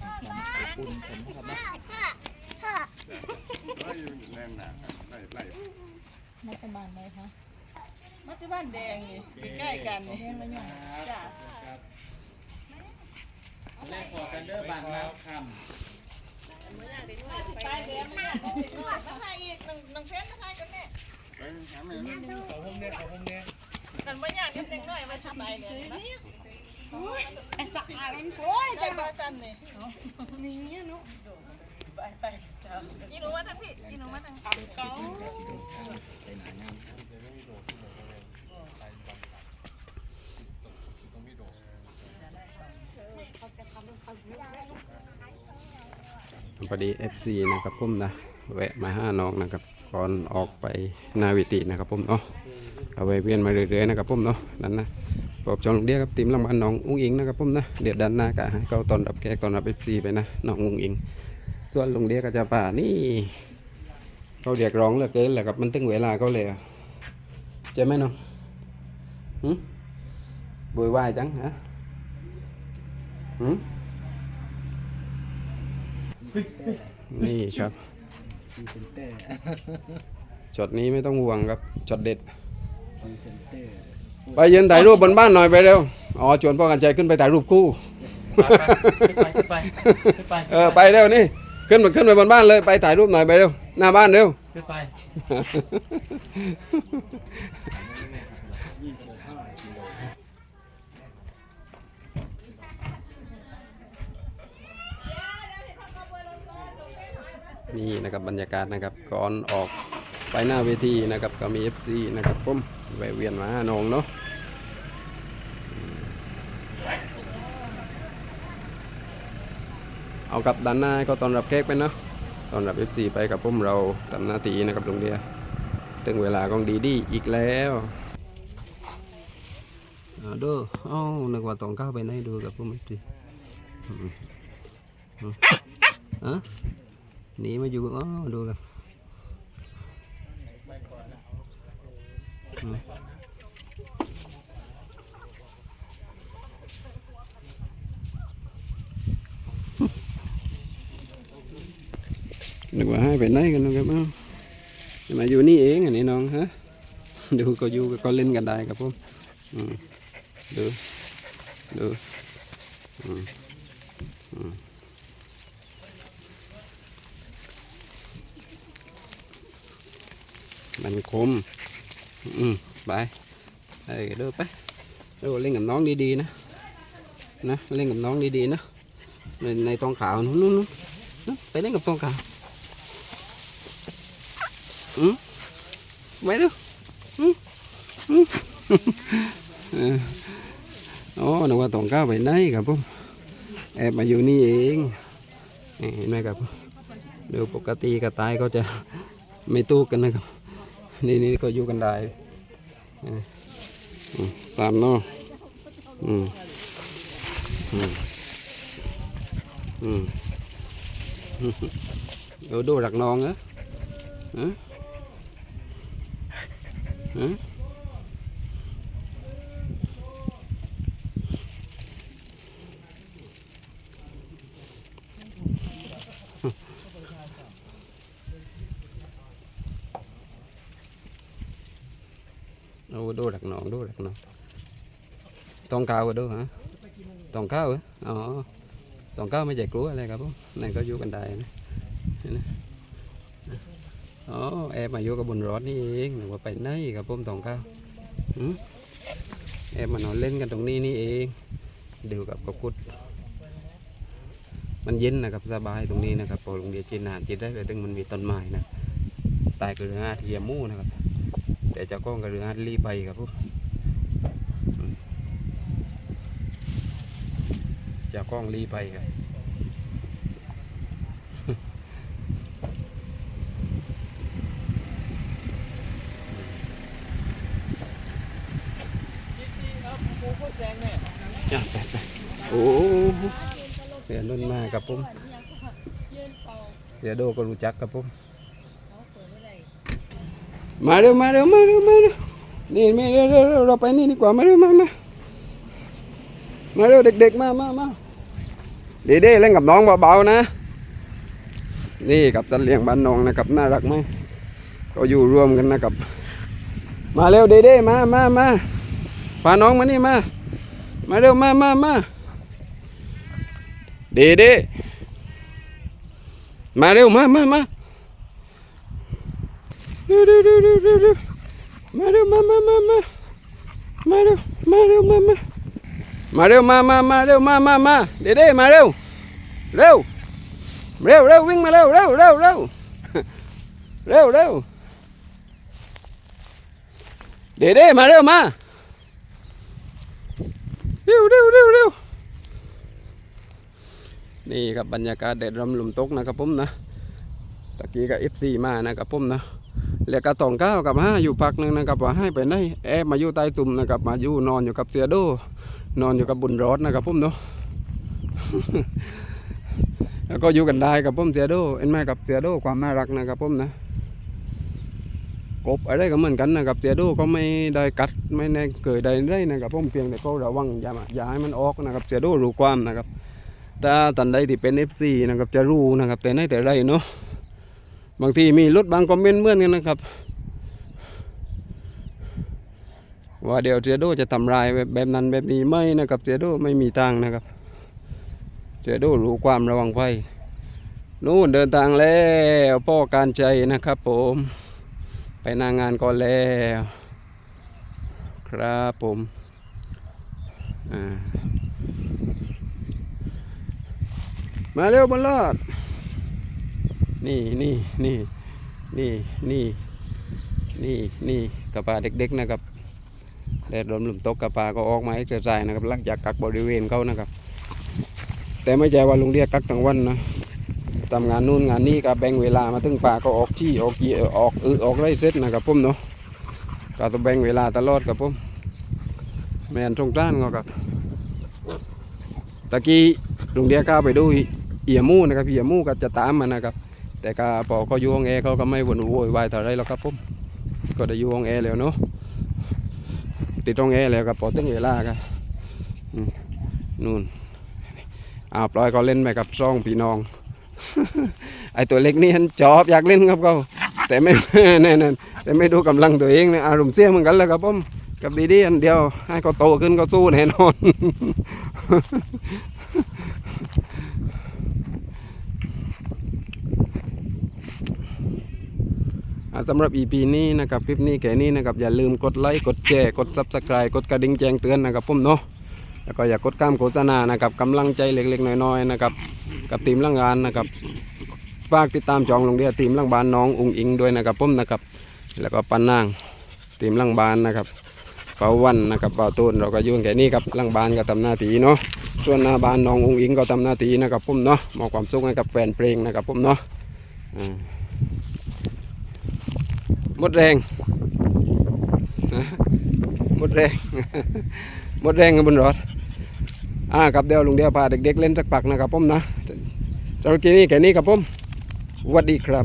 ปุ่นผมนะครับนะไล่แรงหนาไล่ไล่มาประมาณไหนคะมัจจุบันแดงนี่ใกล้ๆกันนี่แม่งละหย่อนจ้ะแรกขอกันเด้อบานน้ำคไปแดงมากมาให้อีกหนึ่งหนึ่งเส้นมาให้กันแน่ไปหาแม่นะำขอผมเนี่ยขอผมเนี่ยกันไม่ยากนิดนึงหน่อยมาสบายเลยนะ ไอ้สักอะไรโอ้ยได้บ้านกันนี่นี่เนี่ยเนาะไปไปจ้ะยี่หนูมาทางพี่ยี่หนูมาทางเก่าพอดี FC นะครับผมนะแวะมาห้าน้องนะครับก่อนออกไปนาวิตินะครับผมเนาะเอาไว้เวียนมาเรื่อยๆนะครับผมเนาะนั่นนะ ปอบจองลูกเดียครับทีมรางวัลน้องอุ้งอิงนะครับผมนะเดี๋ยวดันหน้ากะให้เขาตอนรับแขกตอนรับ FC ไปนะน้องอุ้งอิง ส่วนลุงเดียก็จะป่านี่เขาเรียกร้องเหลือเกินแหละครับมันตึงเวลาเขาเลยอะใช่ไหมน้องหืมบุยวายจังฮะหืมนี่ครับพรีเซนเตอร์ช็อตนี้ไม่ต้องห่วงครับช็อตเด็ด พรีเซนเตอร์ไปยืนถ่ายรูปบนบ้านหน่อยไปเร็ว อ๋อชวนพ่อกันใจขึ้นไปถ่ายรูปคู่ไปขึ้นไปขึ้นไปเออไปเร็วนี่ ขึ้นมาขึ้นไปบนบ้านเลยไปถ่ายรูปหน่อยไปเร็ว หน้าบ้านเร็ว ขึ้นไปยี่สิบห้ากิโลนี่นะครับบรรยากาศนะครับก่อนออก ไปหน้าเวทีนะครับก็มี FC นะครับผมแวะเวียนมาหน้องเนาะเอากับด้านหน้าก็ตอนรับแขกไปเนาะตอนรับ FC ไปกับผมเราทำหน้าที่นะครับตรงเดียถึงเวลาของดีดีอีกแล้วเอาดูเอ้านึกว่าต้องเข้าไปไหนดูกับผม FC อืมอืมฮะหนีมาอยู่อ๋อดูกัน นึกว่าให้ไปไหนกันนะครับเอ้ามาอยู่นี่เองอันนี้น้องฮะดูก็อยู่ก็เล่นกันได้ครับผมอืมดูดูอืมอืมมันคม อืมไปเอ้ยเด้อไปเด้อเล่นกับน้องดีๆนะนะเล่นกับน้องดีๆนะในในตองขาวนู้นนู้นไปเล่นกับตองขาวอืมไปดูอืมอืมโอ้นึกว่าตองขาวไปไหนครับผมแอบมาอยู่นี่เองนี่เห็นไหมครับดูปกติกระต่ายก็จะไม่ตู้กันนะครับ นี่นี่ก็อยู่กันได้ตามเนาะอืมอืมอืมเออดูรักน้องเหรอฮะฮะโอ้ดูรักน้องดูรักน้องตองข้าวก็ดูฮะตองข้าวเหรออ๋อตองข้าวไม่ใช่กลัวอะไรครับผมนั่นก็อยู่กันได้นะเห็นไหมอ๋อแอบมาอยู่กับบนรถนี่เองหรือว่าไปไหนครับผมตองข้าวหืมแอบมานอนเล่นกันตรงนี้นี่เองดูกับกระคุดมันเย็นนะครับสบายตรงนี้นะครับพอโรงเรียจีนานจีนได้ไปตึงมันมีต้นไม้นะตายกระเรืออาเทียมหมู่นะครับ แต่จ้าก้องกระเรืออารีไปครับผมอืมจ้าก้องรีไปครับจ้ะไปไปโอ้เสียนุ่นมากครับผมเสียโดก็รู้จักครับผม มาเร็วมาเร็วมาเร็วมาเร็วนี่มาเร็วเร็วเร็วเราไปนี่ดีกว่ามาเร็วมามามาเร็วเด็กๆมามามาเด้ๆเล่นกับน้องเบาๆนะ นี่กับสัตว์เลี้ยงบ้านน้องนะครับน่ารักไหมก็อยู่รวมกันนะครับ มาเร็วเด้ๆมามามาพาน้องมานี่มา มาเร็วมามามาเด้ๆมาเร็วมามามา เร็วเร็วเร็วเร็วเร็วเร็วมาเร็วมามามามามาเร็วมาเร็วมามามาเร็วมามามาเร็วมามามาเด้ๆมาเร็วเร็วเร็วเร็ววิ่งมาเร็วเร็วเร็วเร็วเร็วเร็วเด้เด้มาเร็วมาเร็วเร็วเร็วเร็วนี่ครับบรรยากาศแดดลมลมตกนะครับผมนะตะกี้กับเอฟซีมานะครับผมนะ เรียกกระตองก้าวกับห้าอยู่พักหนึ่งนะครับว่าให้ไปไหนแอบมาอยู่ใต้ซุ่มนะครับมาอยู่นอนอยู่กับเสียโด นอนอยู่กับบุญรอดนะครับผมเนาะแล้วก็อยู่กันได้กับผมเสียโดเอ็นไหมกับเสียโดความน่ารักนะครับผมนะกบอะไรก็เหมือนกันนะครับเสียโดก็ไม่ได้กัดไม่ได้เกิดใดได้นะครับผมเพียงแต่ก็ระวังอย่ามาอย่าให้มันออกนะครับเสียโดรู้ความนะครับถ้าตันใดที่เป็น FC นะครับจะรู้นะครับแต่ในแต่ไรเนาะ บางทีมีรถบางคอมเมนต์เหมือนกันนะครับ ว่าเดี๋ยวเสียโดจะทำลายแบบนั้นแบบนี้ไม่นะครับเสียโดไม่มีทางนะครับเจะดูรู้ความระวังไฟนู่นเดินทางแล้วพ่อการใจนะครับผม ไปนางงานก่อนแล้ว ครับผมมาเร็วบนรอด นี่นี่นี่นี่นี่นี่นี่กระปาเด็กๆนะครับแดดลมลมตกกระปาก็ออกมาให้เจอใจนะครับหลังจากกักบริเวณเขานะครับ แต่ไม่ใช่ว่าลุงเรียกกักทั้งวันนะทำงานนู่นงานนี้ก็แบ่งเวลามาถึงป่าก็ออกที่ออกเยออกเออออกไร่เสร็จนะครับผมเนาะก็ต้องแบ่งเวลาตลอดครับผมแม่นตรงด้านก็ครับตะกี้ลุงเรียกก้าไปดูเอียมูนะครับเอียมูก็จะตามมานะครับ แต่ก็พอเขาอยู่ห้องแอร์เขาก็ไม่วนโวยวายเท่าไรหรอกครับผมก็ได้อยู่ห้องแอร์แล้วเนาะติดห้องแอร์แล้วก็พอถึงเวลาก็อืมนู่นอ่าปล่อยเขาเล่นไปกับซ่องพี่น้อง ไอตัวเล็กนี่ฉันจอบอยากเล่นครับเขาแต่ไม่แน่นแต่ไม่ดูกำลังตัวเองนะอารมณ์เสียเหมือนกันเลยครับผมกับดีดีอันเดียวให้เขาโตขึ้นก็สู้แน่นอน อ่า สำหรับ EP นี้นะครับคลิปนี้แค่นี้นะครับอย่าลืมกดไลค์กดแชร์กด Subscribe กดกระดิ่งแจ้งเตือนนะครับผมเนาะแล้วก็อย่ากกดข้ามโฆษณานะครับกำลังใจเล็กๆน้อยๆนะครับกับทีมล่างงานนะครับฝากติดตามจองลงเดียทีมล่างบานน้องอุงอิงด้วยนะครับผมนะครับ แล้วก็ปันนางทีมล่างบานนะครับเป่าวันนะครับเป่าตูนเราก็ยุ่งแค่นี้ครับล่างบานก็ทำหน้าที่เนาะส่วนหน้าบานน้องอุงอิงก็ทำหน้าที่นะครับผมเนาะมอบความสุขให้กับแฟนเพลงนะครับผมเนาะอ่า หมดแรงหมดแรงหมดแรงกันบนรถอ่ากับเดียวลุงเดียวพาเด็กๆเล่นสักปักนะครับผมนะสำหรับคลิปนี้แค่นี้ครับผมสวัสดีครับ